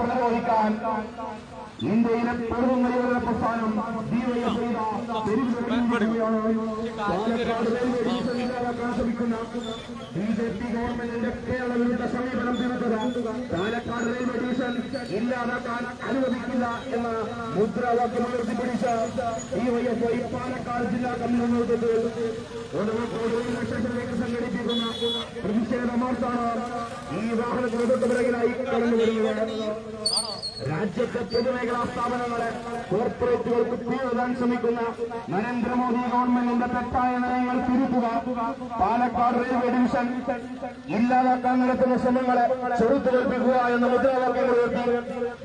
പ്രതിരോധിക്കാൻ ഇന്ത്യയിലെ യുവജന പ്രസ്ഥാനം ശ്രമിക്കുന്ന ബി ജെ പി ഗവൺമെന്റിന്റെ കേരള വിരുദ്ധ സമീപനം തീർത്തത്. പാലക്കാട് റെയിൽവേ ഡിവിഷൻ ഇല്ലാതാക്കാൻ അനുവദിക്കില്ല എന്ന മുദ്രാവാക്യം ഉയർത്തിപ്പിടിച്ച ഡിവൈഎഫ്ഐ പാലക്കാട് ജില്ലാ കമ്മിറ്റി നേതൃത്വത്തിൽ റെയിൽവേ സ്റ്റേഷനിലേക്ക് സംഘടിപ്പിക്കുന്ന പ്രതിഷേധ ഈ വാഹനത്തിന് തൊട്ടുപിറകിലായി കടന്നു വരുന്നത് രാജ്യത്തെ പൊതുമേഖലാ സ്ഥാപനങ്ങളെ കോർപ്പറേറ്റുകൾക്ക് തീർക്കാൻ ശ്രമിക്കുന്ന നരേന്ദ്രമോദി ഗവൺമെന്റിന്റെ തെറ്റായ നയങ്ങൾ തിരുത്തുക പാലക്കാട് റെയിൽവേ ഡിവിഷൻ ഇല്ലാതാക്കാൻ നടത്തുന്ന ശ്രമങ്ങളെ ചെറുത്തുകൽപ്പിക്കുക എന്ന മുദ്രാവാക്യങ്ങൾ ഉയർത്തി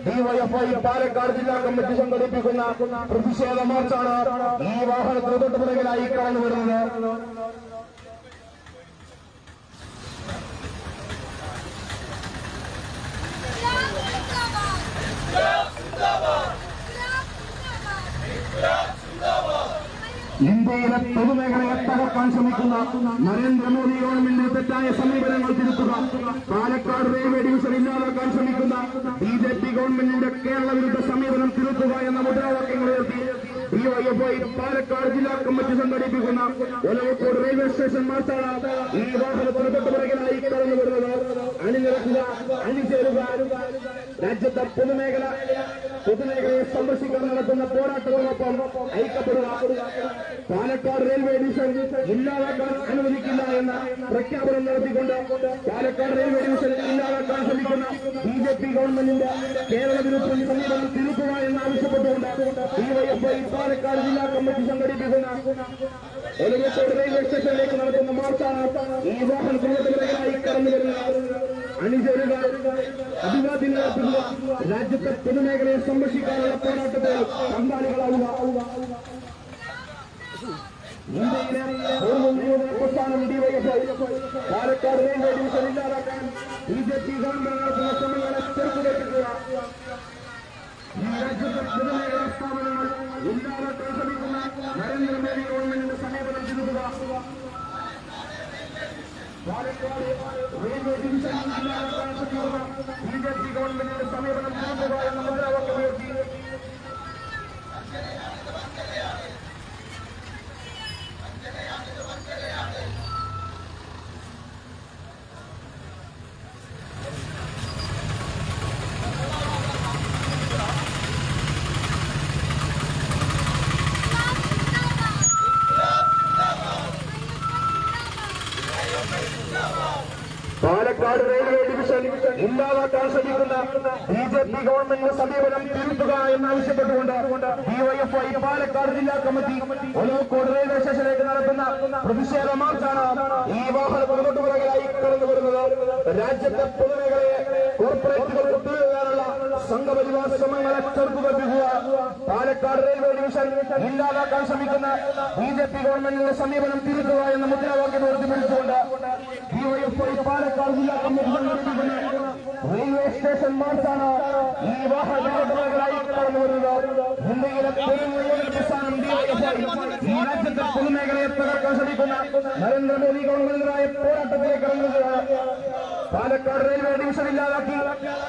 ഡിവൈഎഫ്ഐ പാലക്കാട് ജില്ലാ കമ്മിറ്റി സംഘടിപ്പിക്കുന്ന പ്രതിഷേധ മാർച്ചാണ് ഈ വാഹനത്തിന് തൊട്ടുപിറകിലായി കടന്നു വരുന്നത് ഇന്ത്യയിലെ പൊതുമേഖലയെ തകർക്കാൻ ശ്രമിക്കുന്ന നരേന്ദ്രമോദി ഗവൺമെന്റിന്റെ തെറ്റായ സമീപനങ്ങൾ തിരുത്തുക. പാലക്കാട് റെയിൽവേ ഡിവിഷൻ ഇല്ലാതാക്കാൻ ശ്രമിക്കുന്ന ബി ജെ പി ഗവൺമെന്റിന്റെ കേരള വിരുദ്ധ സമീപനം തിരുത്തുക എന്ന മുദ്രാവാക്യങ്ങൾ ഉയർത്തി ഡിവൈഎഫ്ഐ പാലക്കാട് ജില്ലാ കമ്മിറ്റി സംഘടിപ്പിക്കുന്ന ഒലവക്കോട് റെയിൽവേ സ്റ്റേഷൻ മാർച്ചാണ് ഈ വാഹനത്തിന് തൊട്ടുപിറകിലായി കടന്നു വരുന്നത് അണിനിരക്കുക അണിചേരുക. രാജ്യത്തെ പൊതുമേഖല പൊതുമേഖലയെ സംരക്ഷിക്കാൻ നടത്തുന്ന പോരാട്ടങ്ങളോടൊപ്പം ഐക്യപ്പെടുക. പാലക്കാട് റെയിൽവേ ഡിവിഷൻ ഇല്ലാതാക്കാൻ അനുവദിക്കില്ല എന്ന പ്രഖ്യാപനം നടത്തിക്കൊണ്ട് പാലക്കാട് റെയിൽവേ ഡിവിഷൻ ഇല്ലാതാക്കാൻ ശ്രമിക്കുന്ന ബി ജെ പി ഗവൺമെന്റിന്റെ കേരള വിരുദ്ധ സമീപനം തിരുത്തുക എന്നാവശ്യപ്പെട്ടുകൊണ്ട് ഡിവൈഎഫ്ഐ പാലക്കാട് ജില്ലാ കമ്മിറ്റി സംഘടിപ്പിക്കുന്ന ഒലവത്തോട് റെയിൽവേ സ്റ്റേഷനിലേക്ക് നടത്തുന്ന മാർച്ചാണ് ഈ വാഹനത്തിനെതിരായി കടന്നു വരുന്ന അണിചേരുക അഭിവാദ്യം നടത്തുക രാജ്യത്തെ പൊതുമേഖലയെ സംരക്ഷിക്കാനുള്ള പോരാട്ടത്തിൽ പങ്കാളികളാവുക പ്രസ്ഥാനം ഡിവൈഎഫ്ഐ പാലക്കാട് റെയിൽവേ ഡിവിഷൻ ഇല്ലാതാക്കാൻ ബി ജെ പി ഗവൺമെന്റ് നടത്തുന്ന ശ്രമങ്ങളെ ചെറുത്തുകെട്ടിക്കുക ഈ രാജ്യത്തെ പൊതുമേഖലാ സ്ഥാപനങ്ങൾ ഇല്ലാതാക്കാൻ ശ്രമിക്കുന്ന നരേന്ദ്രമോദി ഗവൺമെന്റിന്റെ സമീപനം തിരുത്തുക പാലക്കാട് ഡിവിഷൻ ഇല്ലാതാക്കാൻ ശ്രമിക്കുന്ന ബി ജെ പി ഗവൺമെന്റിന്റെ സമീപനം എന്ന മുദ്രാവാക്യം ഉയർത്തി പാലക്കാട് റെയിൽവേ ഡിവിഷൻ ഇല്ലാതാക്കാൻ ശ്രമിക്കുന്ന ബി ജെ പി ഗവൺമെന്റിന്റെ സമീപനം തിരുത്തുക എന്നാവശ്യപ്പെട്ടുകൊണ്ട് ഡിവൈഎഫ്ഐ പാലക്കാട് ജില്ലാ കമ്മിറ്റി ഒലവക്കോട് റെയിൽവേ സ്റ്റേഷനിലേക്ക് നടത്തുന്ന പ്രതിഷേധ മാർച്ചാണ് ഈ വാഹനം മുന്നോട്ട് പുറകിലായി കടന്നു വരുന്നത് രാജ്യത്തെ പൊതുമേഖലയെ കോർപ്പറേറ്റുകൾക്ക് തീരുവാനുള്ള സംഘപരിവാർ ശ്രമങ്ങളെ ചെറുത്തുകൽപ്പിക്കുക പാലക്കാട് റെയിൽവേ ഡിവിഷൻ ഇല്ലാതാക്കാൻ ശ്രമിക്കുന്ന ബി ജെ പി ഗവൺമെന്റിന്റെ സമീപനം തിരുത്തുക എന്ന മുദ്രാവാക്യം ഉയർത്തിപ്പിടിച്ചുകൊണ്ട് ഡിവൈഎഫ്ഐ പാലക്കാട് ജില്ലാ കമ്മിറ്റി സംഘടിപ്പിക്കുന്ന റെയിൽവേ സ്റ്റേഷൻ മാർച്ചാണ് ഈ വാഹനങ്ങളായി കടന്നു വരുന്നത്. ഇന്ത്യയിലെ പ്രസ്ഥാനം ഈ രാജ്യത്തെ പൊതുമേഖലയെ തകർക്കാൻ ശ്രമിക്കുന്ന നരേന്ദ്രമോദി ഗവൺമെന്റിനായ പോരാട്ടത്തിലേക്ക് ഇറങ്ങുകയാണ്. പാലക്കാട് റെയിൽവേ ഡിവിഷൻ ഇല്ലാതാക്കി.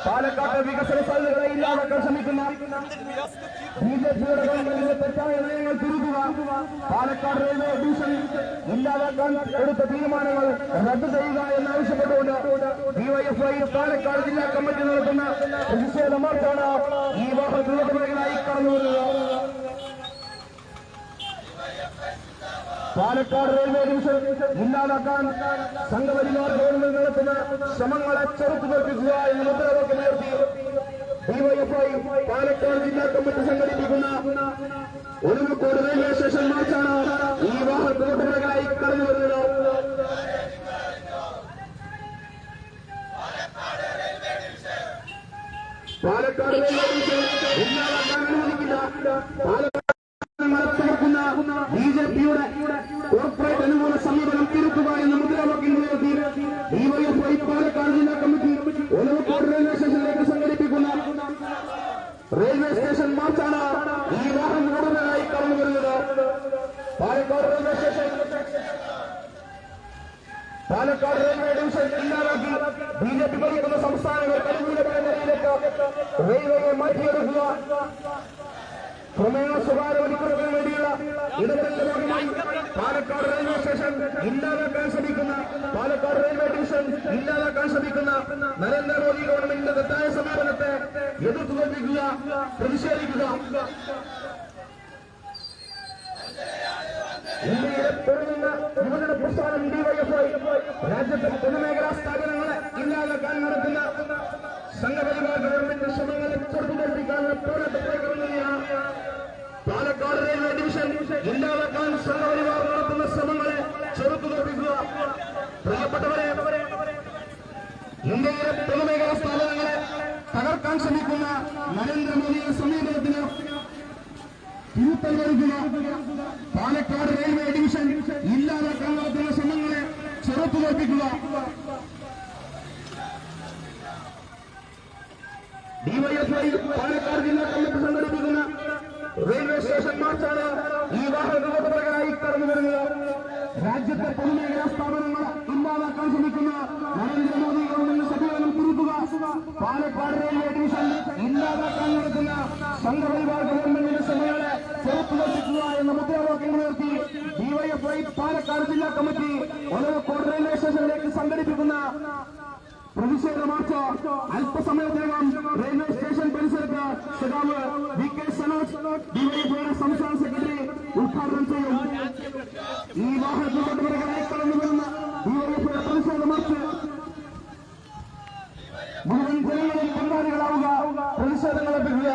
പാലക്കാട് വികസന സാധ്യതകളെ ഇല്ലാതാക്കാൻ ശ്രമിക്കുന്ന ബി ജെ പിയുടെ ഗവൺമെന്റിന്റെ തെറ്റായ നയങ്ങൾ തിരുത്തുക. പാലക്കാട് റെയിൽവേ ഡിവിഷൻ ഇല്ലാതാക്കാൻ എടുത്ത തീരുമാനങ്ങൾ റദ്ദ് ചെയ്യുക എന്നാവശ്യപ്പെട്ടുകൊണ്ട് ഡിവൈഎഫ്ഐ പാലക്കാട് ജില്ലാ കമ്മിറ്റി നടത്തുന്ന പ്രതിഷേധ മാർച്ചാണ് ഈ വാഹനത്തിനായി കടന്നു വരുന്നത് പാലക്കാട് റെയിൽവേ ഡിവിഷൻ ഇല്ലാതാക്കാൻ സംഘപരിവാർ ഗവൺമെന്റ് നടത്തുന്ന ശ്രമങ്ങളെ ചെറുത്തുനിർത്തിക്കുക എന്ന മുദ്രാവാക്യം ഉയർത്തി ഡിവൈഎഫ്ഐ പാലക്കാട് ജില്ലാ കമ്മിറ്റി സംഘടിപ്പിക്കുന്ന ഒടുവിക്കോട് റെയിൽവേ സ്റ്റേഷൻ മാർച്ചാണ് ഈ വാഹനത്തിനായി കടന്നു വരുന്നത്. പാലക്കാട് റെയിൽവേ ഡിവിഷൻ ഇല്ലാതാക്കാൻ അനുവദിക്കില്ല. പാലക്കാട് നടപ്പാക്കുന്ന ബി ജെ പിയുടെ അനുകൂല സമീപനം തിരുത്തുക എന്ന മുദ്രാവാക്യം ഉയർത്തി ഡിവൈഎഫ്ഐ പാലക്കാട് ജില്ലാ കമ്മിറ്റി. ഒലവക്കോട് റെയിൽവേ സ്റ്റേഷനിലേക്ക് സംഘടിപ്പിക്കുന്ന റെയിൽവേ സ്റ്റേഷൻ മാർച്ചാണ് ഈ വാഹനം കൂടുതലായി കടന്നു വരുന്നത് Palakkad railway station. Palakkad railway division ഇല്ലാതാക്കി ബി ജെ പി ഭരിക്കുന്ന സംസ്ഥാനങ്ങൾ അനുകൂലമായ നിലയിലേക്ക് റെയിൽവേയെ മാറ്റിയെടുക്കുക. ക്രമേണ സ്വകാര്യവൽക്കരണത്തിന് വേണ്ടിയുള്ള ഇടപെടലിന്റെ ഭാഗമായി പാലക്കാട് റെയിൽവേ സ്റ്റേഷൻ ഇല്ലാതാക്കാൻ ശ്രമിക്കുന്ന പാലക്കാട് റെയിൽവേ ഡിവിഷൻ ഇല്ലാതാക്കാൻ ശ്രമിക്കുന്ന നരേന്ദ്രമോദി ഗവൺമെന്റിന്റെ തെറ്റായ സമീപനത്തെ എതിർത്തു തോൽപ്പിക്കുക പ്രതിഷേധിക്കുക. ഇന്ത്യയിലെ പെരുന്ന യുവജന പ്രസ്ഥാനം ഡിവൈഎഫ്ഐ രാജ്യത്തെ പൊതുമേഖലാ സ്ഥാപനങ്ങളെ ഇല്ലാതാക്കാൻ നടത്തുന്ന സംഘപരിവാർ ഗവൺമെന്റ് ശ്രമങ്ങളെ ചെറുതുതോൽപ്പിക്കാനുള്ള പോരാട്ടത്തിലേക്ക് വന്നിരിക്കുകയാണ് പാലക്കാട് റെയിൽവേ ഡിവിഷൻ ഇല്ലാതാക്കാൻ സംഘപരിവാർ നടത്തുന്ന ശ്രമങ്ങളെ ചെറുത്തുതോൽപ്പിക്കുക പ്രിയപ്പെട്ടവരെ ഇന്ത്യയിലെ പൊതുമേഖലാ സ്ഥാപനങ്ങളെ തകർക്കാൻ ശ്രമിക്കുന്ന നരേന്ദ്രമോദിയുടെ സമീപനത്തിന് തിരുത്തൽ വരുത്തുക പാലക്കാട് റെയിൽവേ ഡിവിഷൻ ഇല്ലാതാക്കാൻ നടത്തുന്ന ശ്രമങ്ങളെ ചെറുത്തുതോൽപ്പിക്കുക ഡിവൈഎഫ്ഐ പാലക്കാട് ജില്ലാ കമ്മിറ്റി സംഘടിപ്പിക്കുന്ന റെയിൽവേ സ്റ്റേഷൻ മാർച്ചാണ് ഈ വാഹനപ്രവർത്തകരായി കടന്നു വരുന്നത് രാജ്യത്തെ പൊതുമേഖലാ സ്ഥാപനങ്ങൾ ഇല്ലാതാക്കാൻ ശ്രമിക്കുന്ന നരേന്ദ്രമോദി ഗവൺമെന്റ് സമീപനം കുറിക്കുക. പാലക്കാട് റെയിൽവേ ഡിവിഷൻ ഇല്ലാതാക്കാൻ നടക്കുന്ന സംഘപരിവാർ ഗവൺമെന്റിന്റെ ശ്രമങ്ങളെ ചെറുത്തുവെപ്പിക്കുക എന്ന മുദ്രാവാക്യം ഉയർത്തി ഡിവൈഎഫ്ഐ പാലക്കാട് ജില്ലാ കമ്മിറ്റി ഒലവക്കോട് റെയിൽവേ സ്റ്റേഷനിലേക്ക് സംഘടിപ്പിക്കുന്ന പ്രതിഷേധ മാർച്ച് റെയിൽവേ സ്റ്റേഷൻ പരിസരത്ത് സഖാവ് വി കെ സനോജ് ഡിവൈഎഫ്ഐയുടെ സംസ്ഥാന സെക്രട്ടറി ഉദ്ഘാടനം ചെയ്യും ഈ വാഹനത്തിൽ വാഹനത്തിൽപ്പെട്ടവരെ കടന്നു വരുന്ന ഡിവൈഎഫ്ഐയുടെ പ്രതിഷേധ മാർച്ച്. മുഴുവൻ ജനങ്ങളും പങ്കാളികളാവുക പ്രതിഷേധങ്ങൾ എത്തിക്കുക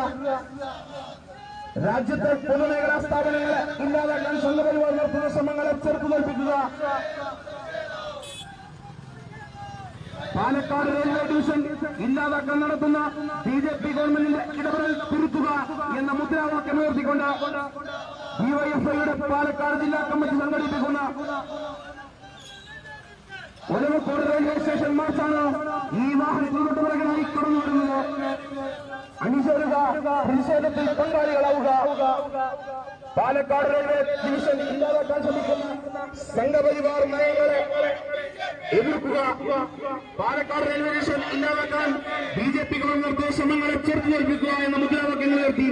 രാജ്യത്തെ പൊതുമേഖലാ സ്ഥാപനങ്ങളെ ഇല്ലാതാക്കാൻ സംഘപരിവാർ നടത്തുന്ന ശ്രമങ്ങളെ ചെറുത്തു തോൽപ്പിക്കുക. പാലക്കാട് റെയിൽവേ ഡിവിഷൻ ഇല്ലാതാക്കാൻ നടത്തുന്ന ബി ജെ പി ഗവൺമെന്റിന്റെ ഇടപെടൽ തിരുത്തുക എന്ന മുദ്രാവാക്യം ഉയർത്തിക്കൊണ്ട് ഡിവൈഎഫ്ഐയുടെ പാലക്കാട് ജില്ലാ കമ്മിറ്റി സംഘടിപ്പിക്കുന്ന ഒലവക്കോട് റെയിൽവേ സ്റ്റേഷൻ മാർച്ചാണ് ഈ വാഹനത്തിൽ തൊട്ടുപിറകിലായി കടന്നു വരുന്നത് അണിചേരുക പ്രതിഷേധത്തിൽ പങ്കാളികളാവുക. പാലക്കാട് റെയിൽവേ ഡിവിഷൻ ഇല്ലാതാക്കാൻ ശ്രമിക്കുന്ന സംഘപരിവാർ നയങ്ങളെ എതിർക്കുക. പാലക്കാട് റെയിൽവേ ഡിവിഷൻ ഇല്ലാതാക്കാൻ ബി ജെ പി ഗവൺമെന്റ് ശ്രമങ്ങളെ ചെറുത്തു തോൽപ്പിക്കുക എന്ന മുദ്രാവാക്യങ്ങൾ ഉയർത്തി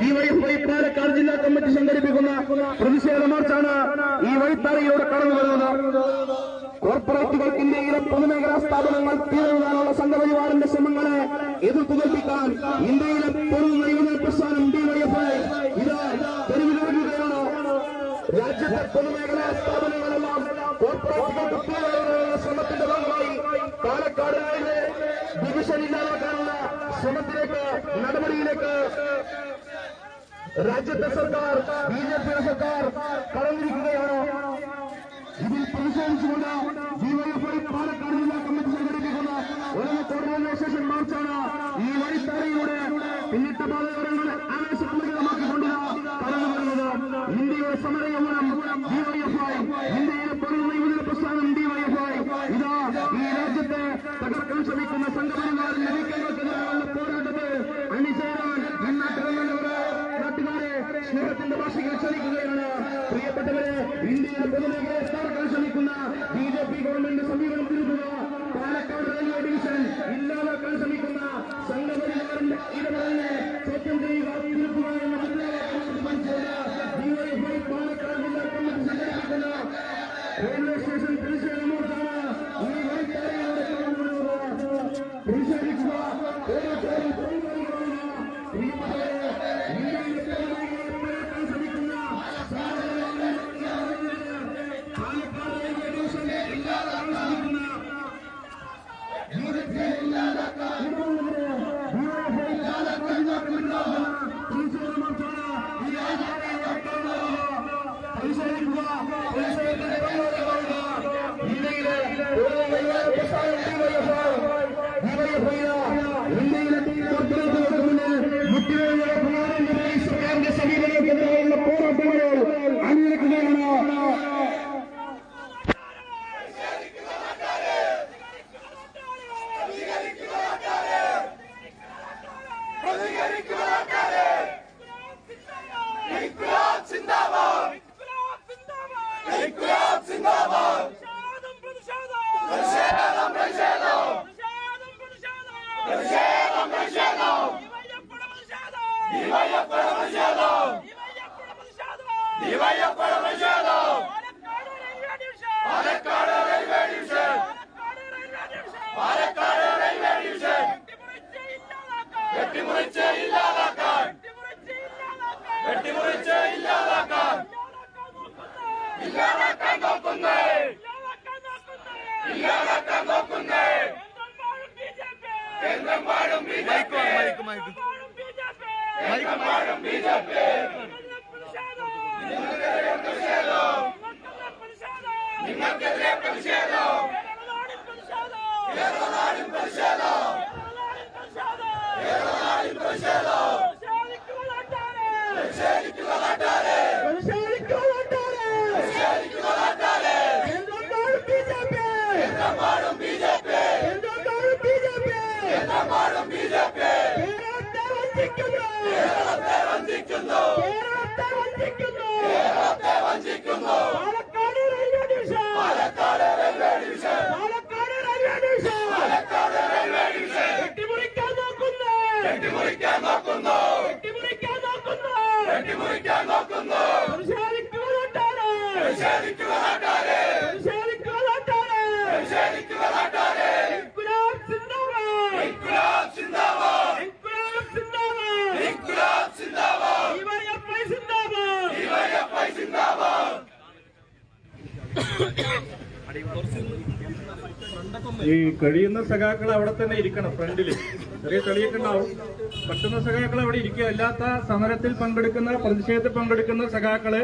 ഡിവൈഎഫ്ഐ പാലക്കാട് ജില്ലാ കമ്മിറ്റി സംഘടിപ്പിക്കുന്ന പ്രതിഷേധ മാർച്ചാണ് ഈ വഴിത്താരയിലൂടെ കടന്നു വരുന്നത്. കോർപ്പറേറ്റുകൾ ഇന്ത്യയിലെ പൊതുമേഖലാ സ്ഥാപനങ്ങൾ സംഘപരിവാറിന്റെ ശ്രമങ്ങളെ എതിർത്തു ഇന്ത്യയിലെ പൊതു യുവജന പ്രസ്ഥാനം ഡിവൈഎഫ്ഐ ഇതാ തെരുവിലിറങ്ങുകയാണ്. രാജ്യത്തെ പൊതുമേഖലാ സ്ഥാപനങ്ങളെല്ലാം കോർപ്പറേറ്റ് ശ്രമത്തിന്റെ ഭാഗമായി പാലക്കാട് ഡിവിഷൻ ഇല്ലാതാക്കാനുള്ള ശ്രമത്തിലേക്ക് നടപടിയിലേക്ക് രാജ്യത്തെ സർക്കാർ ബി ജെ പിയുടെ സർക്കാർ കടന്നിരിക്കുകയാണ്. ഇതിൽ പ്രതിഷേധിച്ചുകൊണ്ട് ഡിവൈഎഫ്ഐ പാലക്കാട് ജില്ലാ കമ്മിറ്റി സംഘടിപ്പിക്കുന്ന ശേഷം മാർച്ചാണ് ഈ വഴിത്താരയിലൂടെ പിന്നിട്ട പാതയോരങ്ങളെ ആവേശപൂരിതമാക്കിക്കൊണ്ട് കടന്നു വരുന്നത് ഇന്ത്യയുടെ സമര യൗവനം ഡിവൈഎഫ്ഐ ഇന്ത്യയിലെ യുവജന പ്രസ്ഥാനം ഡിവൈഎഫ്ഐ ഇതാ ഈ രാജ്യത്തെ തകർക്കാൻ ശ്രമിക്കുന്ന സംഘപരിവാറിന്റെ നീക്കങ്ങൾക്കെതിരെയുള്ള പോരാട്ടത്തെ അണിചേരാൻ നാട്ടിലുള്ള നാട്ടുകാരെ സ്നേഹത്തിന്റെ ഭാഷയിൽ ക്ഷണിക്കുകയാണ്. പ്രിയപ്പെട്ടവരെ ഇന്ത്യയിലെ പൊതുമേഖലയെ തകർക്കാൻ ശ്രമിക്കുന്ന ബി ജെ പി ഗവൺമെന്റ് സമീപനം പാലക്കാട് റെയിൽവേ ഡിവിഷൻ ഇല്ലാതാക്കാൻ ശ്രമിക്കുന്ന സംഘപരിവാറിന്റെ ഇടപെടലിനെ ചോദ്യം ചെയ്യുക തിരുത്തുക എന്ന മുദ്രാവാക്യം ഉയർത്തിപ്പിടിച്ചുകൊണ്ട് ഡിവൈഎഫ്ഐ പാലക്കാട് ജില്ലാ കമ്മിറ്റി സംഘടിപ്പിക്കുന്ന റെയിൽവേ സ്റ്റേഷൻ പ്രതിഷേധമോർത്താണ് ഈ വഴിത്താരയിലൂടെ കടന്നുവരുന്നത് പ്രതിഷേധിക്കുക ഓരോരുത്തരും തൊഴിലാളികളാണ് പ്രിയപ്പെട്ടവരെ ഇന്ത്യയിലെ പൊതുമേഖലയെ തകർക്കാൻ ശ്രമിക്കുന്ന സംഘപരിവാറിന്റെ ഇടപെടലിനെ പാലക്കാട് റെയിൽവേ ഡിവിഷൻ ഇല്ലാതാക്കാൻ ശ്രമിക്കുന്ന സർക്കാരിന്റെ സമീപനത്തിനെതിരെയുള്ള പോരാട്ടങ്ങൾ അണിനിരക്കുകയാണ് ഇൻക്ലാബ് സിന്ദാബാദ് ഇൻക്ലാബ് സിന്ദാബാദ് പ്രതിഷേധം പ്രതിഷേധം പ്രതിഷേധം പ്രതിഷേധം പ്രതിഷേധം ഡിവൈഎഫ്ഐയുടെ പ്രതിഷേധം Palakkad railway division Palakkad railway division വെട്ടിമുറിച്ച് ഇല്ലാതാക്കാൻ വെട്ടിമുറിച്ച് ഇല്ലാതാക്കാൻ ഇല്ലാതാക്കാൻ നോക്കുന്നേ. ഇല്ലാതാക്കാൻ നിങ്ങൾക്കെതിരെ പ്രതിഷേധം പ്രതിഷേധം പ്രതിഷേധം പ്രതിഷേധിക്കുക നാട്ടാരെ പ്രതിഷേധിക്കുക നാട്ടാരെ കേന്ദ്രം പാടും ബി ജെ പി കേന്ദ്രം പാടും ബി ജെ പി കേരളത്തെ വഞ്ചിക്കുന്നു കേരളത്തെ വഞ്ചിക്കുന്നു Palakkad railway division Palakkad railway division Palakkad railway division Palakkad railway division വെട്ടിമുറിക്കാൻ നോക്കുന്നേ. വെട്ടിമുറിക്കാൻ നോക്കുന്നു. വെട്ടിമുറിക്കാൻ നോക്കുന്നേ. വെട്ടിമുറിക്കാൻ ഈ കഴിയുന്ന സഖാക്കൾ അവിടെ തന്നെ ഇരിക്കണം ഫ്രണ്ടിൽ. ചെറിയ തെളിയൊക്കെ ഉണ്ടാവും. പറ്റുന്ന സഖാക്കൾ അവിടെ ഇരിക്കുക. അല്ലാത്ത സമരത്തിൽ പങ്കെടുക്കുന്ന പ്രതിഷേധത്തിൽ പങ്കെടുക്കുന്ന സഖാക്കൾ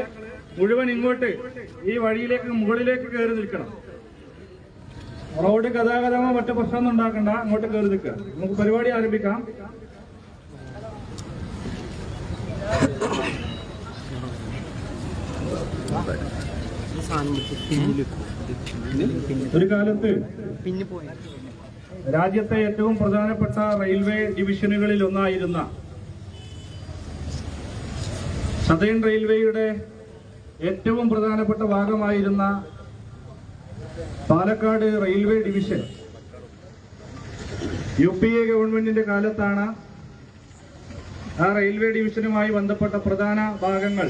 മുഴുവൻ ഇങ്ങോട്ട് ഈ വഴിയിലേക്ക് മുകളിലേക്ക് കയറി നിൽക്കണം. റോഡ് ഗതാഗതമോ മറ്റു പ്രശ്നമൊന്നും ഉണ്ടാക്കണ്ട. അങ്ങോട്ട് കയറി നിൽക്കുക. നമുക്ക് പരിപാടി ആരംഭിക്കാം. ഒരു കാലത്ത് രാജ്യത്തെ ഏറ്റവും പ്രധാനപ്പെട്ട റെയിൽവേ ഡിവിഷനുകളിൽ ഒന്നായിരുന്ന സതേൺ റെയിൽവേയുടെ ഏറ്റവും പ്രധാനപ്പെട്ട ഭാഗമായിരുന്ന Palakkad railway division. U P A ഗവൺമെന്റിന്റെ കാലത്താണ് ആ റെയിൽവേ ഡിവിഷനുമായി ബന്ധപ്പെട്ട പ്രധാന ഭാഗങ്ങൾ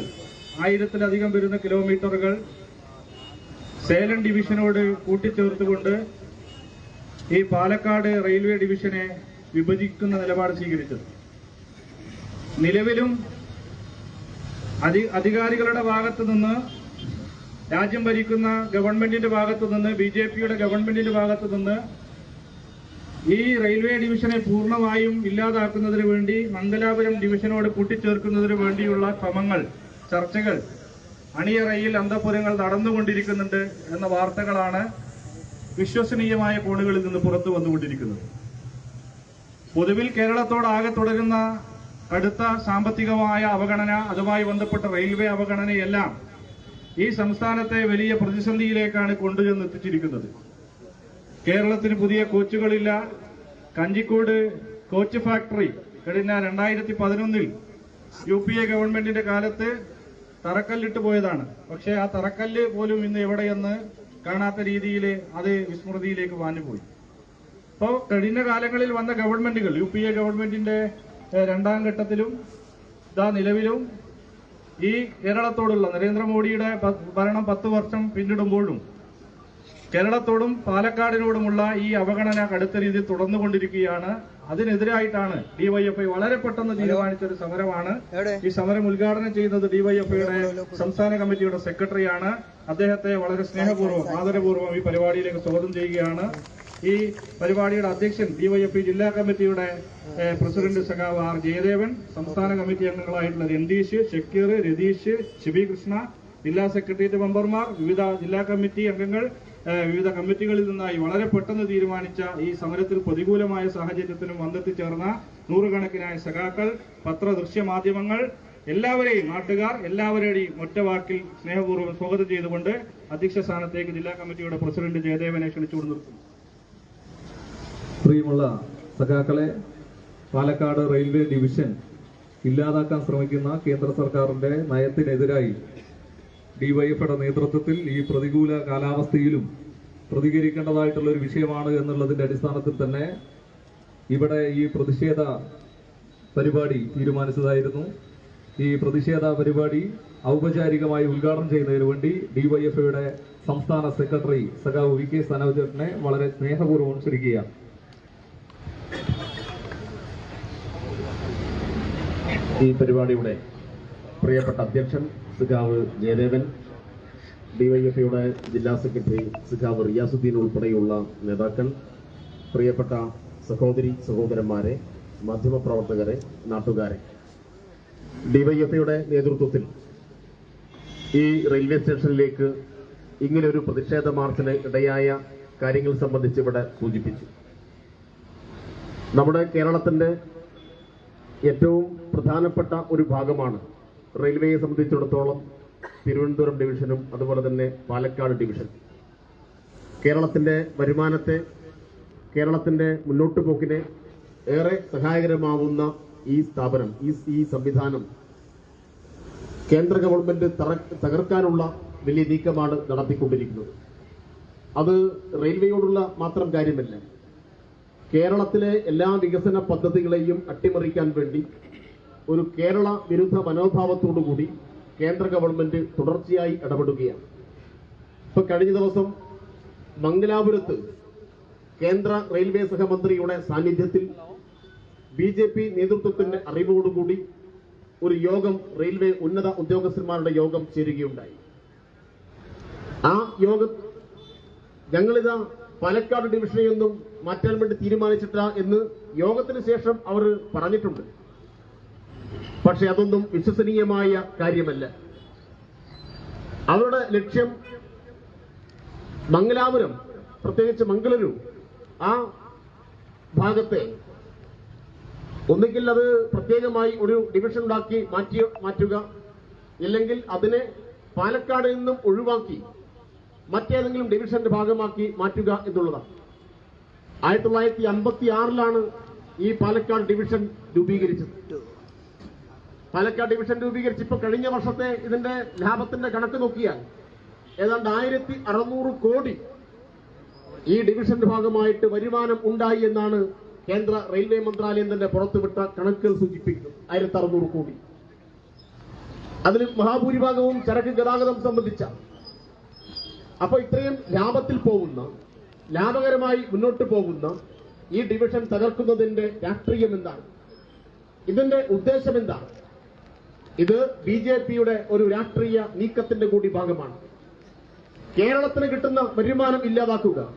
ആയിരത്തിലധികം വരുന്ന കിലോമീറ്ററുകൾ സേലം ഡിവിഷനോട് കൂട്ടിച്ചേർത്തുകൊണ്ട് ഈ പാലക്കാട് റെയിൽവേ ഡിവിഷനെ വിഭജിക്കുന്ന നിലപാട് സ്വീകരിച്ചത്. നിലവിലും അധി അധികാരികളുടെ ഭാഗത്തു നിന്ന് രാജ്യം ഭരിക്കുന്ന ഗവൺമെന്റിന്റെ ഭാഗത്തു നിന്ന് ബി ജെ പിയുടെ ഗവൺമെന്റിന്റെ ഭാഗത്തു നിന്ന് ഈ റെയിൽവേ ഡിവിഷനെ പൂർണമായും ഇല്ലാതാക്കുന്നതിന് വേണ്ടി മംഗലാപുരം ഡിവിഷനോട് കൂട്ടിച്ചേർക്കുന്നതിന് വേണ്ടിയുള്ള ശ്രമങ്ങൾ ചർച്ചകൾ അണിയറയിൽ അന്തപുരങ്ങൾ നടന്നുകൊണ്ടിരിക്കുന്നുണ്ട് എന്ന വാർത്തകളാണ് വിശ്വസനീയമായ കോണുകളിൽ നിന്ന് പുറത്തു വന്നുകൊണ്ടിരിക്കുന്നത്. പൊതുവിൽ കേരളത്തോടാകെ തുടരുന്ന കടുത്ത സാമ്പത്തികമായ അവഗണന അതുമായി ബന്ധപ്പെട്ട റെയിൽവേ അവഗണനയെല്ലാം ഈ സംസ്ഥാനത്തെ വലിയ പ്രതിസന്ധിയിലേക്കാണ് കൊണ്ടുചെന്ന് എത്തിച്ചിരിക്കുന്നത് കേരളത്തിന് പുതിയ കോച്ചുകളില്ല. കഞ്ചിക്കോട് കോച്ച് ഫാക്ടറി കഴിഞ്ഞ രണ്ടായിരത്തി പതിനൊന്നിൽ യു പി എ ഗവൺമെന്റിന്റെ കാലത്ത് തറക്കല്ലിട്ട് പോയതാണ്. പക്ഷേ ആ തറക്കല്ല് പോലും ഇന്ന് എവിടെയെന്ന് കാണാത്ത രീതിയിൽ അത് വിസ്മൃതിയിലേക്ക് വാഞ്ഞുപോയി. അപ്പോൾ കഴിഞ്ഞ കാലങ്ങളിൽ വന്ന ഗവൺമെന്റുകൾ യു പി എ ഗവൺമെന്റിന്റെ രണ്ടാം ഘട്ടത്തിലും ഇതാ നിലവിലും ഈ കേരളത്തോടുള്ള നരേന്ദ്രമോദിയുടെ ഭരണം പത്ത് വർഷം പിന്നിടുമ്പോഴും കേരളത്തോടും പാലക്കാടിനോടുമുള്ള ഈ അവഗണന കടുത്ത രീതിയിൽ തുടർന്നുകൊണ്ടിരിക്കുകയാണ് അതിനെതിരായിട്ടാണ് ഡിവൈഎഫ്ഐ വളരെ പെട്ടെന്ന് തീരുമാനിച്ച ഒരു സമരമാണ്. ഈ സമരം ഉദ്ഘാടനം ചെയ്യുന്നത് ഡിവൈഎഫ്ഐയുടെ സംസ്ഥാന കമ്മിറ്റിയുടെ സെക്രട്ടറിയാണ്. അദ്ദേഹത്തെ വളരെ സ്നേഹപൂർവം ആദരപൂർവം ഈ പരിപാടിയിലേക്ക് സ്വാഗതം ചെയ്യുകയാണ്. ഈ പരിപാടിയുടെ അധ്യക്ഷൻ ഡിവൈഎഫ്ഐ ജില്ലാ കമ്മിറ്റിയുടെ പ്രസിഡന്റ് സഖാവ് ആർ ജയദേവൻ സംസ്ഥാന കമ്മിറ്റി അംഗങ്ങളായിട്ടുള്ള രണ്ടീഷ് ഷക്കീർ രതീഷ് ശിബി കൃഷ്ണ ജില്ലാ സെക്രട്ടേറിയറ്റ് മെമ്പർമാർ വിവിധ ജില്ലാ കമ്മിറ്റി അംഗങ്ങൾ വിവിധ കമ്മിറ്റികളിൽ നിന്നായി വളരെ പെട്ടെന്ന് തീരുമാനിച്ച ഈ സമരത്തിൽ പ്രതികൂലമായ സാഹചര്യത്തിനും വന്നെത്തിച്ചേർന്ന നൂറുകണക്കിനായ സഖാക്കൾ പത്ര ദൃശ്യ മാധ്യമങ്ങൾ എല്ലാവരെയും നാട്ടുകാർ എല്ലാവരുടെയും ഒറ്റവാക്കിൽ സ്നേഹപൂർവം സ്വാഗതം ചെയ്തുകൊണ്ട് അധ്യക്ഷ സ്ഥാനത്തേക്ക് ജില്ലാ കമ്മിറ്റിയുടെ പ്രസിഡന്റ് ജയദേവനെ ക്ഷണിച്ചുകൊണ്ട് നിർത്തുന്നു പ്രിയമുള്ള സഖാക്കളെ പാലക്കാട് റെയിൽവേ ഡിവിഷൻ ഇല്ലാതാക്കാൻ ശ്രമിക്കുന്ന കേന്ദ്ര സർക്കാരിന്റെ നയത്തിനെതിരായി ഡിവൈഎഫ്ഐയുടെ നേതൃത്വത്തിൽ ഈ പ്രതികൂല കാലാവസ്ഥയിലും പ്രതികരിക്കേണ്ടതായിട്ടുള്ള ഒരു വിഷയമാണ് എന്നുള്ളതിന്റെ അടിസ്ഥാനത്തിൽ തന്നെ ഇവിടെ ഈ പ്രതിഷേധ പരിപാടി തീരുമാനിച്ചതായിരുന്നു. ഈ പ്രതിഷേധ പരിപാടി ഔപചാരികമായി ഉദ്ഘാടനം ചെയ്യുന്നതിന് വേണ്ടി ഡിവൈഎഫ്ഐയുടെ സംസ്ഥാന സെക്രട്ടറി സഖാവ് വി കെ സനോജേട്ടനെ വളരെ സ്നേഹപൂർവം ക്ഷണിക്കുകയാണ് ഈ പരിപാടിയുടെ പ്രിയപ്പെട്ട അധ്യക്ഷൻ സുഖാവ് ജയദേവൻ. ഡിവൈഎഫ്ഐയുടെ ജില്ലാ സെക്രട്ടറി സുഖാവ് റിയാസുദ്ദീൻ ഉൾപ്പെടെയുള്ള നേതാക്കൾ പ്രിയപ്പെട്ട സഹോദരി സഹോദരന്മാരെ മാധ്യമപ്രവർത്തകരെ നാട്ടുകാരെ. ഡിവൈഎഫ്ഐയുടെ നേതൃത്വത്തിൽ ഈ റെയിൽവേ സ്റ്റേഷനിലേക്ക് ഇങ്ങനൊരു പ്രതിഷേധ മാർച്ചിന് ഇടയായ കാര്യങ്ങൾ സംബന്ധിച്ച് ഇവിടെ സൂചിപ്പിച്ചു. നമ്മുടെ കേരളത്തിന്റെ ഏറ്റവും പ്രധാനപ്പെട്ട ഒരു ഭാഗമാണ് റെയിൽവേയെ സംബന്ധിച്ചിടത്തോളം തിരുവനന്തപുരം ഡിവിഷനും അതുപോലെ തന്നെ പാലക്കാട് ഡിവിഷൻ. കേരളത്തിന്റെ വരുമാനത്തെ കേരളത്തിന്റെ മുന്നോട്ട് പോക്കിനെ ഏറെ സഹായകരമാവുന്ന ഈ സ്ഥാപനം ഈ ഈ സംവിധാനം കേന്ദ്ര ഗവൺമെന്റ് തകർക്കാനുള്ള വലിയ നീക്കമാണ് നടത്തിക്കൊണ്ടിരിക്കുന്നത്. അത് റെയിൽവേയോടുള്ള മാത്രം കാര്യമല്ല. കേരളത്തിലെ എല്ലാ വികസന പദ്ധതികളെയും അട്ടിമറിക്കാൻ വേണ്ടി ഒരു കേരള വിരുദ്ധ മനോഭാവത്തോടുകൂടി കേന്ദ്ര ഗവൺമെന്റ് തുടർച്ചയായി ഇടപെടുകയാണ്. ഇപ്പൊ കഴിഞ്ഞ ദിവസം മംഗലാപുരത്ത് കേന്ദ്ര റെയിൽവേ സഹമന്ത്രിയുടെ സാന്നിധ്യത്തിൽ ബി ജെ പി നേതൃത്വത്തിന്റെ അറിവോടുകൂടി ഒരു യോഗം റെയിൽവേ ഉന്നത ഉദ്യോഗസ്ഥന്മാരുടെ യോഗം ചേരുകയുണ്ടായി. ആ യോഗം ഞങ്ങളിതാ പാലക്കാട് ഡിവിഷനെയൊന്നും മാറ്റാൻ വേണ്ടി തീരുമാനിച്ചിട്ടില്ല എന്ന് യോഗത്തിന് ശേഷം അവർ പറഞ്ഞിട്ടുണ്ട്. പക്ഷെ അതൊന്നും വിശ്വസനീയമായ കാര്യമല്ല. അവരുടെ ലക്ഷ്യം മംഗലാപുരം പ്രത്യേകിച്ച് മംഗളൂരു ആ ഭാഗത്തെ ഒന്നുകിൽ അത് പ്രത്യേകമായി ഒരു ഡിവിഷൻ ഉണ്ടാക്കി മാറ്റി മാറ്റുക ഇല്ലെങ്കിൽ അതിനെ പാലക്കാട് നിന്നും ഒഴിവാക്കി മറ്റേതെങ്കിലും ഡിവിഷന്റെ ഭാഗമാക്കി മാറ്റുക എന്നുള്ളതാണ്. ആയിരത്തി തൊള്ളായിരത്തി അമ്പത്തി ആറിലാണ് ഈ പാലക്കാട് ഡിവിഷൻ രൂപീകരിച്ചത്. പാലക്കാട് ഡിവിഷൻ രൂപീകരിച്ച് ഇപ്പൊ കഴിഞ്ഞ വർഷത്തെ ഇതിന്റെ ലാഭത്തിന്റെ കണക്ക് നോക്കിയാൽ ഏതാണ്ട് ആയിരത്തി അറുന്നൂറ് കോടി ഈ ഡിവിഷന്റെ ഭാഗമായിട്ട് വരുമാനം ഉണ്ടായി എന്നാണ് കേന്ദ്ര റെയിൽവേ മന്ത്രാലയം തന്നെ പുറത്തുവിട്ട കണക്കുകൾ സൂചിപ്പിക്കുന്നത് ആയിരത്തി അറുന്നൂറ് കോടി. അതിൽ മഹാഭൂരിഭാഗവും ചരക്ക് ഗതാഗതം സംബന്ധിച്ച. അപ്പൊ ഇത്രയും ലാഭത്തിൽ പോകുന്ന ലാഭകരമായി മുന്നോട്ട് പോകുന്ന ഈ ഡിവിഷൻ തകർക്കുന്നതിന്റെ രാഷ്ട്രീയം എന്താണ്? ഇതിന്റെ ഉദ്ദേശം എന്താണ്? ഇത് ബി ജെ പിയുടെ ഒരു രാഷ്ട്രീയ നീക്കത്തിന്റെ കൂടി ഭാഗമാണ്. കേരളത്തിന് കിട്ടുന്ന വരുമാനം ഇല്ലാതാക്കുക.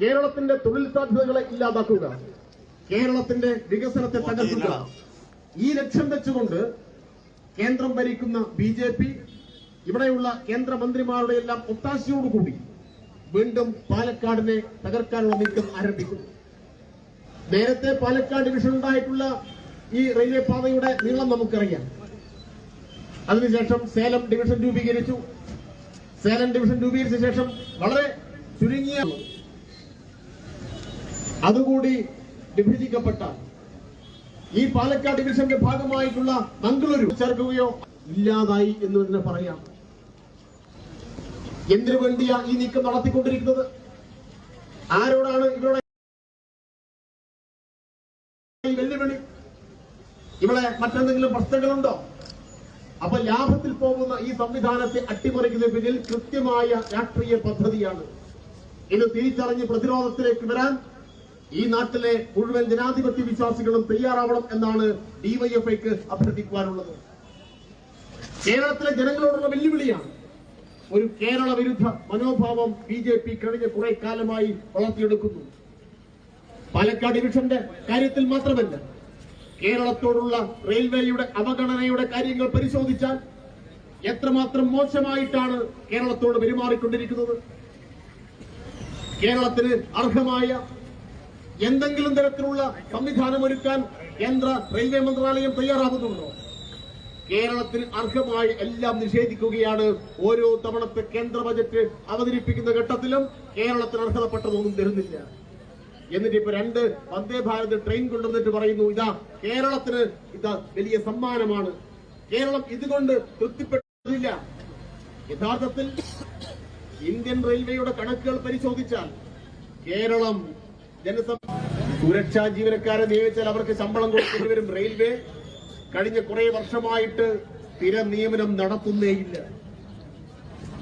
കേരളത്തിന്റെ തൊഴിൽ സാധ്യതകളെ ഇല്ലാതാക്കുക. കേരളത്തിന്റെ വികസനത്തെ തകർക്കുക. ഈ ലക്ഷ്യം വെച്ചുകൊണ്ട് കേന്ദ്രം ഭരിക്കുന്ന ബി ജെ പി ഇവിടെയുള്ള കേന്ദ്രമന്ത്രിമാരുടെ എല്ലാം ഒത്താശയോടുകൂടി വീണ്ടും പാലക്കാടിനെ തകർക്കാനുള്ള നീക്കം ആരംഭിക്കുന്നു നേരത്തെ പാലക്കാട് ഡിവിഷൻ ഉണ്ടായിട്ടുള്ള ഈ റെയിൽവേ പാതയുടെ നീളം നമുക്കറിയാം. അതിനുശേഷം സേലം ഡിവിഷൻ രൂപീകരിച്ചു. സേലം ഡിവിഷൻ രൂപീകരിച്ച ശേഷം വളരെ ചുരുങ്ങിയ അതുകൂടി വിഭജിക്കപ്പെട്ട ഈ പാലക്കാട് ഡിവിഷന്റെ ഭാഗമായിട്ടുള്ള മംഗളൂരു ചേർക്കുകയോ ഇല്ലാതായി എന്ന് തന്നെ പറയാം. എന്തിനു വേണ്ടിയാ ഈ നീക്കം നടത്തിക്കൊണ്ടിരിക്കുന്നത്? ആരോടാണ് ഇവരുടെ വെല്ലുവിളി? ഇവിടെ മറ്റെന്തെങ്കിലും പ്രശ്നങ്ങളുണ്ടോ? അപ്പൊ ലാഭത്തിൽ പോകുന്ന ഈ സംവിധാനത്തെ അട്ടിമറിക്കുന്ന പിന്നിൽ കൃത്യമായ രാഷ്ട്രീയ പദ്ധതിയാണ്. ഇത് തിരിച്ചറിഞ്ഞ് പ്രതിരോധത്തിലേക്ക് വരാൻ ഈ നാട്ടിലെ മുഴുവൻ ജനാധിപത്യ വിശ്വാസികളും തയ്യാറാവണം എന്നാണ് ഡിവൈഎഫ്ഐക്ക് അഭ്യർത്ഥിക്കുവാനുള്ളത്. കേരളത്തിലെ ജനങ്ങളോടുള്ള വെല്ലുവിളിയാണ് ഒരു കേരള വിരുദ്ധ മനോഭാവം ബി ജെ പി കഴിഞ്ഞ കുറെ കാലമായി വളർത്തിയെടുക്കുന്നു. പാലക്കാട് ഡിവിഷന്റെ കാര്യത്തിൽ മാത്രമല്ല കേരളത്തോടുള്ള റെയിൽവേയുടെ അവഗണനയുടെ കാര്യങ്ങൾ പരിശോധിച്ചാൽ എത്രമാത്രം മോശമായിട്ടാണ് കേരളത്തോട് പെരുമാറിക്കൊണ്ടിരിക്കുന്നത്? കേരളത്തിന് അർഹമായ എന്തെങ്കിലും തരത്തിലുള്ള സംവിധാനം ഒരുക്കാൻ കേന്ദ്ര റെയിൽവേ മന്ത്രാലയം തയ്യാറാകുന്നുണ്ടോ? കേരളത്തിന് അർഹമായി എല്ലാം നിഷേധിക്കുകയാണ് ഓരോ തവണത്തെ കേന്ദ്ര ബജറ്റ് അവതരിപ്പിക്കുന്ന ഘട്ടത്തിലും കേരളത്തിന് അർഹതപ്പെട്ടതൊന്നും തരുന്നില്ല. എന്നിട്ട് ഇപ്പൊ രണ്ട് വന്ദേ ഭാരത് ട്രെയിൻ കൊണ്ടുവന്നിട്ട് പറയുന്നു ഇതാ കേരളത്തിന് ഇതാ വലിയ സമ്മാനമാണ്. കേരളം ഇതുകൊണ്ട് തൃപ്തിപ്പെട്ടില്ല യഥാർത്ഥത്തിൽ ഇന്ത്യൻ റെയിൽവേയുടെ കണക്കുകൾ പരിശോധിച്ചാൽ കേരളം ജനസം സുരക്ഷാ ജീവനക്കാരെ നിയമിച്ചാൽ അവർക്ക് ശമ്പളം കൊടുക്കേണ്ടി വരും. റെയിൽവേ കഴിഞ്ഞ കുറെ വർഷമായിട്ട് സ്ഥിര നിയമനം നടത്തുന്നേയില്ല.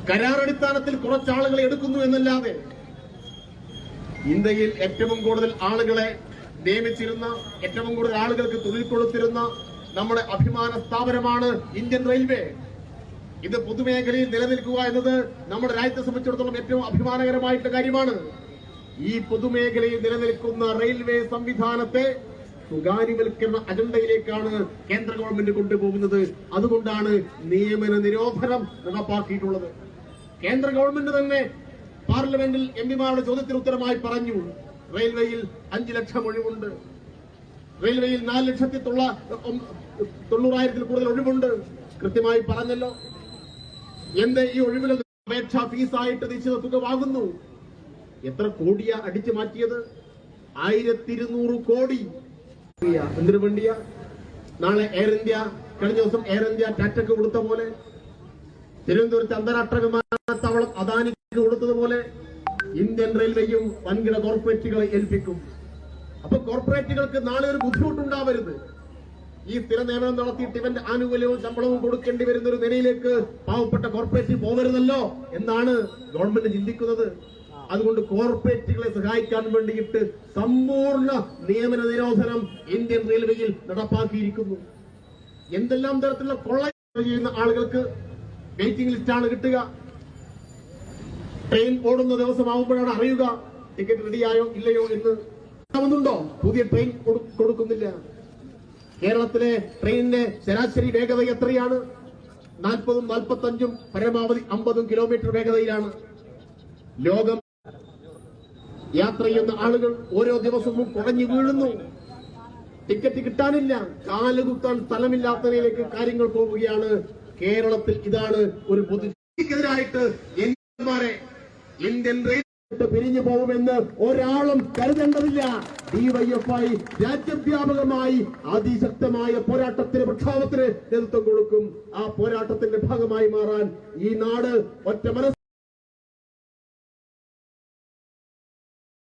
കരാറടിസ്ഥാനത്തിൽ കുറച്ചാളുകളെ എടുക്കുന്നു എന്നല്ലാതെ ഇന്ത്യയിൽ ഏറ്റവും കൂടുതൽ ആളുകളെ നിയമിച്ചിരുന്ന ഏറ്റവും കൂടുതൽ ആളുകൾക്ക് തൊഴിൽ കൊടുത്തിരുന്ന നമ്മുടെ അഭിമാന സ്ഥാപനമാണ് ഇന്ത്യൻ റെയിൽവേ. ഇത് പൊതുമേഖലയിൽ നിലനിൽക്കുക എന്നത് നമ്മുടെ രാജ്യത്തെ സംബന്ധിച്ചിടത്തോളം ഏറ്റവും അഭിമാനകരമായിട്ടുള്ള കാര്യമാണ്. ഈ പൊതുമേഖലയിൽ നിലനിൽക്കുന്ന റെയിൽവേ സംവിധാനത്തെ സ്വകാര്യവൽക്കരണ അജണ്ടയിലേക്കാണ് കേന്ദ്ര ഗവൺമെന്റ് കൊണ്ടുപോകുന്നത്. അതുകൊണ്ടാണ് നിയമന നിരോധനം നടപ്പാക്കിയിട്ടുള്ളത്. കേന്ദ്ര ഗവൺമെന്റ് തന്നെ പാർലമെന്റിൽ എം പിമാരുടെ ചോദ്യത്തിന് ഉത്തരമായി പറഞ്ഞു. റെയിൽവേയിൽ അഞ്ചു ലക്ഷം ഒഴിവുണ്ട്. റെയിൽവേയിൽ നാല് ലക്ഷത്തി തൊള്ളായിരത്തിൽ കൂടുതൽ ഒഴിവുണ്ട്. കൃത്യമായി പറഞ്ഞല്ലോ. എന്ത് ഈ ഒഴിവിൽ അപേക്ഷാ ഫീസായിട്ട് നിശ്ചിത തുക വാങ്ങുന്നു? എത്ര കോടിയാ അടിച്ചു മാറ്റിയത്? ആയിരത്തി ഇരുന്നൂറ് കോടി. എന്തിനു വേണ്ടിയാ? നാളെ എയർ ഇന്ത്യ കഴിഞ്ഞ ദിവസം എയർ ഇന്ത്യ ടാറ്റക്ക് കൊടുത്ത പോലെ. തിരുവനന്തപുരത്ത് അന്താരാഷ്ട്ര വിമാനത്താവളം അദാനിക്ക് കൊടുത്തതുപോലെ ഇന്ത്യൻ റെയിൽവേയും വൻകിട കോർപ്പറേറ്റുകളെ ഏൽപ്പിക്കും. അപ്പൊ കോർപ്പറേറ്റുകൾക്ക് നാളെ ഒരു ബുദ്ധിമുട്ടുണ്ടാവരുത്. ഈ സ്ഥിര നിയമനം നടത്തിയിട്ട് ഇവന്റെ ആനുകൂല്യവും ശമ്പളവും കൊടുക്കേണ്ടി വരുന്ന ഒരു നിലയിലേക്ക് പാവപ്പെട്ട കോർപ്പറേറ്റ് പോകരുതല്ലോ എന്നാണ് ഗവൺമെന്റ് ചിന്തിക്കുന്നത്. അതുകൊണ്ട് കോർപ്പറേറ്റുകളെ സഹായിക്കാൻ വേണ്ടിയിട്ട് സമ്പൂർണ നിയമന നിരോധനം ഇന്ത്യൻ റെയിൽവേയിൽ നടപ്പാക്കിയിരിക്കുന്നു. എന്തെല്ലാം തരത്തിലുള്ള കൊള്ള ചെയ്യുന്ന ആളുകൾക്ക് വെയിറ്റിംഗ് ലിസ്റ്റാണ് കിട്ടുക. ട്രെയിൻ ഓടുന്ന ദിവസമാവുമ്പോഴാണ് അറിയുക ടിക്കറ്റ് റെഡിയായോ ഇല്ലയോ എന്ന്. ണ്ടോ പുതിയ ട്രെയിൻ കൊടുക്കുന്നില്ല. കേരളത്തിലെ ട്രെയിനിന്റെ ശരാശരി വേഗത എത്രയാണ്? നാൽപ്പതും നാൽപ്പത്തഞ്ചും പരമാവധി അമ്പതും കിലോമീറ്റർ വേഗതയിലാണ്. ലോകം യാത്ര ചെയ്യുന്ന ആളുകൾ ഓരോ ദിവസവും കുറഞ്ഞു വീഴുന്നു. ടിക്കറ്റ് കിട്ടാനില്ല. കാലുകുത്താൻ സ്ഥലമില്ലാത്ത നിലയിലേക്ക് കാര്യങ്ങൾ പോവുകയാണ്. കേരളത്തിൽ ഇതാണ് ഒരു പൊതുക്കെതിരായിട്ട് എൻമാരെ ഇന്ത്യൻ പിരിഞ്ഞു പോകുമെന്ന് ഒരാളും കരുതേണ്ടതില്ല. ഡിവൈഎഫ്ഐ രാജ്യവ്യാപകമായി അതിശക്തമായ പോരാട്ടത്തിന് പ്രക്ഷോഭത്തിന് നേതൃത്വം കൊടുക്കും. ആ പോരാട്ടത്തിന്റെ ഭാഗമായി മാറാൻ ഈ നാട് ഒറ്റ മനസ്സ്